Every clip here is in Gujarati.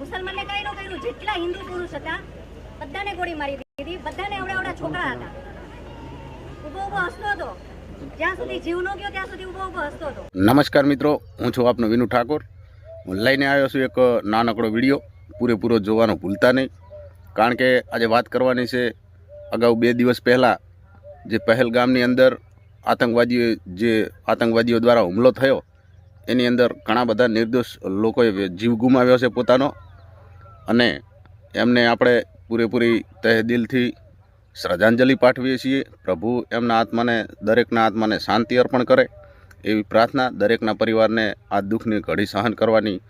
મુસલમાનને કાંઈ ન કર્યું, જેટલા હિન્દુ પુરુષ હતા, બધાને ગોળી મારી દીધી. બધાને એવડા છોકરા હતા. ન ઊભો ઊભો હસતો હતો. નમસ્કાર મિત્રો, હું છું આપનો વિનુ ઠાકોર. હું લઈને આવ્યો છું એક નાનકડો વીડિયો. પૂરેપૂરો જોવાનો ભૂલતા નહીં. કારણ કે આજે વાત કરવાની છે અગાઉ બે દિવસ પહેલાં જે પહેલગામની અંદર આતંકવાદીઓ જે આતંકવાદીઓ દ્વારા હુમલો થયો એની અંદર ઘણા બધા નિર્દોષ લોકોએ જીવ ગુમાવ્યો છે પોતાનો. અને એમને આપણે પૂરેપૂરી તહેદિલથી શ્રદ્ધાંજલિ પાઠવીએ છીએ. પ્રભુ એમના આત્માને, દરેકના આત્માને શાંતિ અર્પણ કરે. એવી પ્રાર્થના દરેકના પરિવારને આ દુઃખની ઘડી સહન કરવાની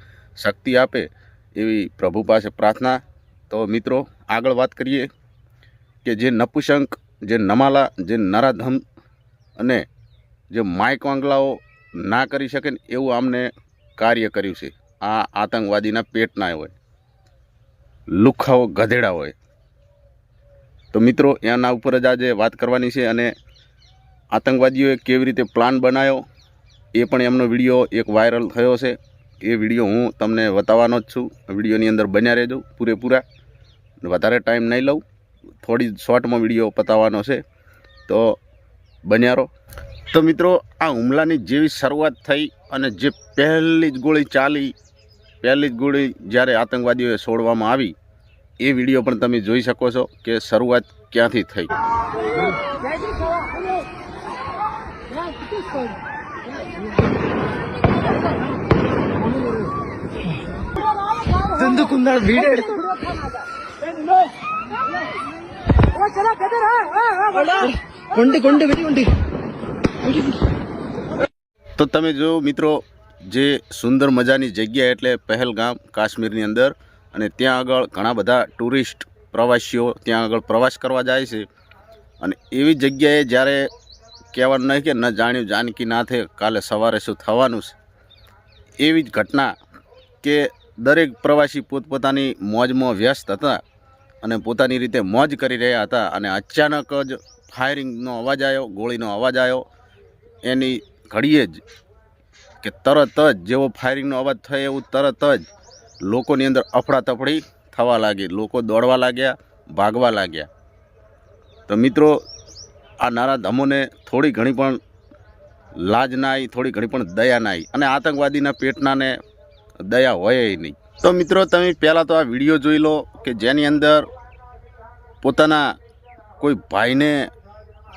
શક્તિ આપે એવી પ્રભુ પાસે પ્રાર્થના. તો મિત્રો, આગળ વાત કરીએ કે જે નપુસંક જે નમાલા, જે નરાધમ અને જે માઇક વાંગલાઓ ના કરી શકે ને એવું આમને કાર્ય કર્યું છે. આ આતંકવાદીના પેટના હોય, લુખાઓ ગધેડા હોય. તો મિત્રો, એના ઉપર જ આજે વાત કરવાની છે અને આતંકવાદીઓએ કેવી રીતે પ્લાન બનાવ્યો એ પણ એમનો વીડિયો એક વાયરલ થયો છે. એ વીડિયો હું તમને બતાવવાનો જ છું. વિડીયોની અંદર બન્યા રહેજો પૂરેપૂરા. વધારે ટાઈમ નહીં લઉં. થોડી શોર્ટમાં વીડિયો પતાવવાનો છે. તો બન્યા રહો. તો મિત્રો આ હુમલાની જેવી શરૂઆત થઈ અને જે પહેલી જ ગોળી ચાલી પહેલી જ ગોળી જ્યારે આતંકવાદીઓએ છોડવામાં આવી એ વિડીયો પણ તમે જોઈ શકો છો કે શરૂઆત ક્યાંથી થઈ దందుకున్నాడు వీడాడు కొండి కొండి వెడి ఉండి તો તમે જો મિત્રો, જે સુંદર મજાની જગ્યા એટલે પહેલગામ, કાશ્મીરની અંદર, અને ત્યાં આગળ ઘણા બધા ટુરિસ્ટ પ્રવાસીઓ ત્યાં આગળ પ્રવાસ કરવા જાય છે. અને એવી જગ્યાએ જ્યારે કહેવાનું નહીં કે ન જાણ્યું, જાનકી ના થે, કાલે સવારે શું થવાનું છે? એવી જ ઘટના કે દરેક પ્રવાસી પોતપોતાની મોજમાં વ્યસ્ત હતા અને પોતાની રીતે મોજ કરી રહ્યા હતા અને અચાનક જ ફાયરિંગનો અવાજ આવ્યો, ગોળીનો અવાજ આવ્યો એની ઘડીએ જ કે તરત જ જેવો ફાયરિંગનો અવાજ થયો એવું તરત જ લોકોની અંદર અફડાતફડી થવા લાગી. લોકો દોડવા લાગ્યા, ભાગવા લાગ્યા. તો મિત્રો, આ નારા ધમોને થોડી ઘણી પણ લાજ ના આવી થોડી ઘણી પણ દયા ના આવી અને આતંકવાદીના પેટનાને દયા હોય નહીં. તો મિત્રો, તમે પહેલાં તો આ વીડિયો જોઈ લો કે જેની અંદર પોતાના કોઈ ભાઈને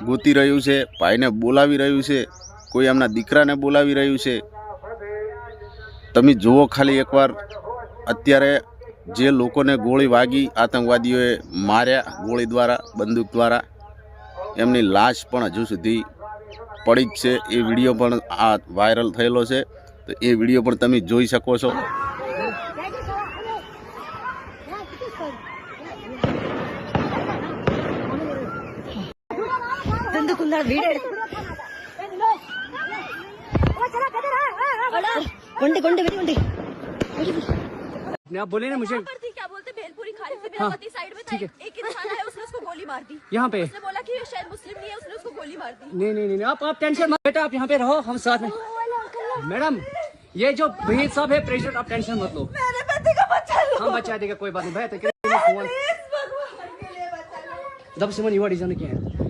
ગોતી રહ્યું છે, ભાઈને બોલાવી રહ્યું છે, કોઈ એમના દીકરાને બોલાવી રહ્યું છે. તમે જુઓ ખાલી એકવાર, અત્યારે જે લોકોને ગોળી વાગી, આતંકવાદીઓએ માર્યા ગોળી દ્વારા, બંદૂક દ્વારા, એમની લાશ પણ હજુ સુધી પડી જ છે. એ વીડિયો પણ આ વાયરલ થયેલો છે. તો એ વીડિયો પણ તમે જોઈ શકો છો. आप बोले ना मुझे क्या बोलते भेलपुरी एक इंसान उसने उसको गोली मार दी यहाँ पे उसने बोला कि शायद मुस्लिम नहीं है उसने उसको गोली मार दी नहीं नहीं नहीं आप आप टेंशन मत बेटा आप यहाँ पे रहो हम साथ में मैडम ये जो भेद सब है प्रेशर आप टेंशन मत लो मेरे का लो हम बचा देगा कोई बात नहीं भाई तक दब मन युवा डिज़ाइन क्या है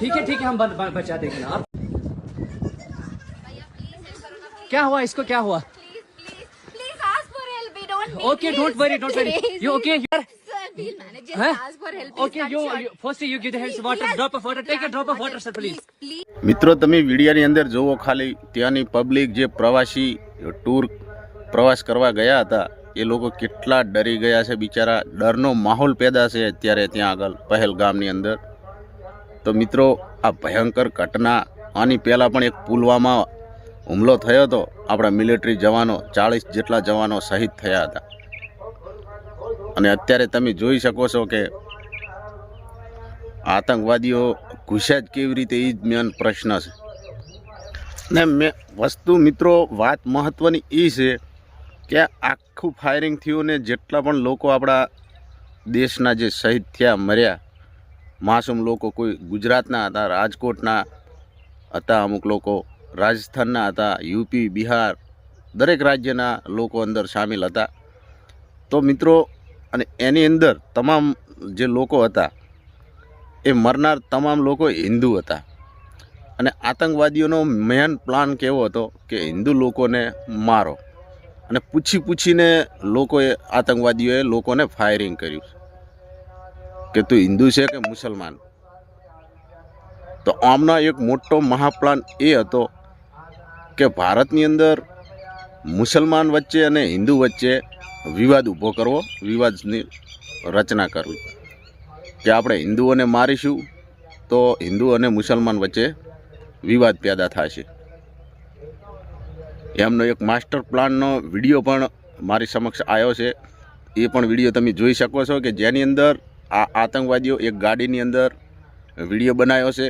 ठीक है ठीक है हम ब- ब- बचा देंगे ना आप क्या हुआ इसको क्या हुआ please ask for help we don't okay don't worry don't worry you okay यार sir will manage Huh? Ask for help Okay, you, you first you give the hands water, drop of water, take a drop of water, sir, please. Please મિત્રો તમે વિડીયાની અંદર જુઓ ખાલી ત્યાંની પબ્લિક જે પ્રવાસી ટૂર પ્રવાસ કરવા ગયા હતા એ લોકો કેટલા ડરી ગયા છે બિચારા ડરનો માહોલ પેદા છે અત્યારે ત્યાં આગળ પહેલગામની અંદર તો મિત્રો, આ ભયંકર ઘટના, આની પહેલાં પણ એક પુલવામા હુમલો થયો હતો. આપણા મિલિટરી જવાનો, ચાળીસ જેટલા જવાનો શહીદ થયા હતા. અને અત્યારે તમે જોઈ શકો છો કે આતંકવાદીઓ ઘૂસ્યા જ કેવી રીતે એ જ મેન પ્રશ્ન છે. ને મેં, વસ્તુ મિત્રો, વાત મહત્ત્વની એ છે કે આખું ફાયરિંગ થયું ને જેટલા પણ લોકો આપણા દેશના જે શહીદ થયા, મર્યા માસૂમ લોકો કોઈ ગુજરાતના હતા, રાજકોટના હતા, અમુક લોકો રાજસ્થાનના હતા, યુપી, બિહાર, દરેક રાજ્યના લોકો અંદર સામેલ હતા. તો મિત્રો, અને એની અંદર તમામ જે લોકો હતા, એ મરનાર તમામ લોકો હિન્દુ હતા. અને આતંકવાદીઓનો મેન પ્લાન કેવો હતો કે હિન્દુ લોકોને મારો. અને પૂછી પૂછીને લોકોએ, આતંકવાદીઓએ લોકોને ફાયરિંગ કર્યું. કે તું હિન્દુ છે કે મુસલમાન? તો આમનો એક મોટો મહાપ્લાન એ હતો કે ભારતની અંદર મુસલમાન વચ્ચે અને હિન્દુ વચ્ચે વિવાદ ઊભો કરવો, વિવાદની રચના કરવી. કે આપણે હિન્દુઓને મારીશું તો હિન્દુ અને મુસલમાન વચ્ચે વિવાદ પેદા થશે. એમનો એક માસ્ટર પ્લાનનો વીડિયો પણ મારી સમક્ષ આવ્યો છે. એ પણ વીડિયો તમે જોઈ શકો છો કે જેની અંદર આ આતંકવાદીઓ એક ગાડીની અંદર વીડિયો બનાવ્યો છે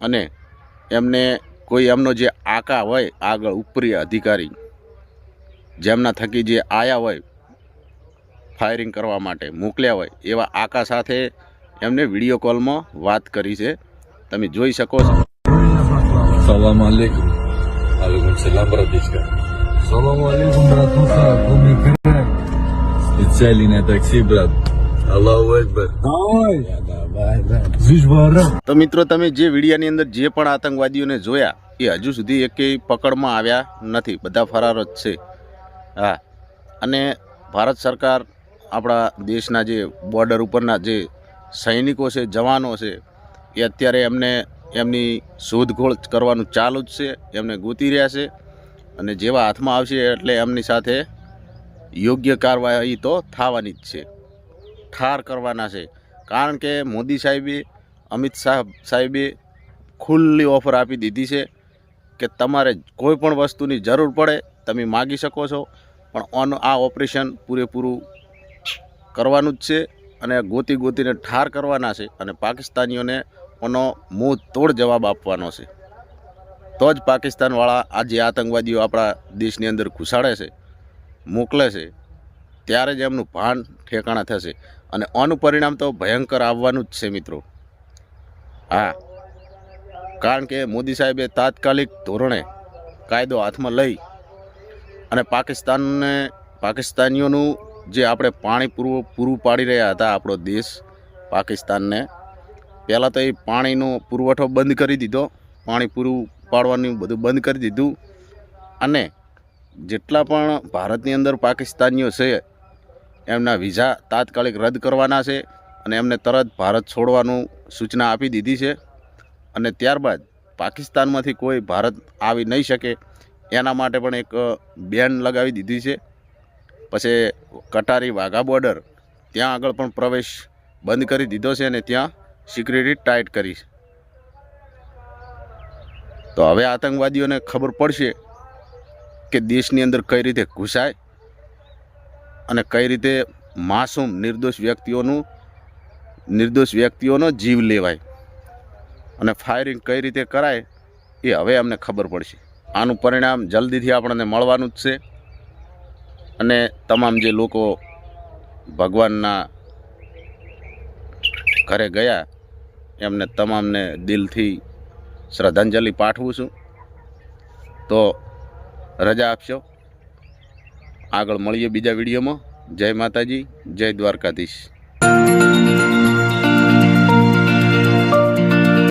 અને એમને કોઈ એમનો જે આકા હોય આગળ ઉપરી અધિકારી જેમના થકી જે આયા હોય ફાયરિંગ કરવા માટે મોકલ્યા હોય એવા આકા સાથે એમને વીડિયો કોલમાં વાત કરી છે. તમે જોઈ શકો છો. સલામ આલેકુમ. આલેકુમ સલામ બરદેશ કા સલામ આલેકુમ બ્રાતુ સાહેબ. ગુમી કરે ઇત્સાલીના ટેક્સી બ્રાતુ તો મિત્રો તમે જે વિડીયાની અંદર જે પણ આતંકવાદીઓને જોયા એ હજુ સુધી એક પકડમાં આવ્યા નથી. બધા ફરાર જ છે. હા. અને ભારત સરકાર આપણા દેશના જે બોર્ડર ઉપરના જે સૈનિકો છે જવાનો છે એ અત્યારે એમને એમની શોધખોળ કરવાનું ચાલુ જ છે. એમને ગોતી રહ્યા છે. અને જેવા હાથમાં આવશે એટલે એમની સાથે યોગ્ય કાર્યવાહી તો થવાની જ છે. ઠાર કરવાના છે. કારણ કે મોદી સાહેબે, અમિત શાહ સાહેબે ખુલ્લી ઓફર આપી દીધી છે કે તમારે કોઈ પણ વસ્તુની જરૂર પડે તમે માગી શકો છો. પણ ઓન આ ઓપરેશન પૂરેપૂરું કરવાનું જ છે અને ગોતી ગોતીને ઠાર કરવાના છે અને પાકિસ્તાનીઓને ઓનો મોં તોડ જવાબ આપવાનો છે. તો જ પાકિસ્તાનવાળા આ જે આતંકવાદીઓ આપણા દેશની અંદર ઘુસાડે છે, મોકલે છે. ત્યારે જ એમનું ભાન ઠેકાણા થશે. અને આનું પરિણામ તો ભયંકર આવવાનું જ છે મિત્રો. હા. કારણ કે મોદી સાહેબે તાત્કાલિક ધોરણે કાયદો હાથમાં લઈ અને પાકિસ્તાનને, પાકિસ્તાનીઓનું જે આપણે પાણી પૂરું પૂરું પાડી રહ્યા હતા આપણો દેશ, પાકિસ્તાનને, પહેલાં તો એ પાણીનો પુરવઠો બંધ કરી દીધો. પાણી પૂરું પાડવાનું બધું બંધ કરી દીધું. અને જેટલા પણ ભારતની અંદર પાકિસ્તાનીઓ છે એમના વિઝા તાત્કાલિક રદ કરવાના છે અને એમને તરત ભારત છોડવાનું સૂચના આપી દીધી છે. અને ત્યારબાદ પાકિસ્તાનમાંથી કોઈ ભારત આવી નહીં શકે એના માટે પણ એક બેન લગાવી દીધી છે. પછી કટારી વાઘા બોર્ડર ત્યાં આગળ પણ પ્રવેશ બંધ કરી દીધો છે અને ત્યાં સિક્યુરિટી ટાઈટ કરી છે. તો હવે આતંકવાદીઓને ખબર પડશે કે દેશની અંદર કઈ રીતે ઘૂસાય અને કઈ રીતે માસૂમ નિર્દોષ વ્યક્તિઓનું, નિર્દોષ વ્યક્તિઓનો જીવ લેવાય અને ફાયરિંગ કઈ રીતે કરાય એ હવે અમને ખબર પડશે. આનું પરિણામ જલ્દીથી આપણને મળવાનું જ છે અને તમામ જે લોકો ભગવાનના ઘરે ગયા, એમને તમામને દિલથી શ્રદ્ધાંજલિ પાઠવું છું. તો રજા આપશો? આગળ મળીએ બીજા વિડીયોમાં. જય માતાજી જય દ્વારકાધીશ.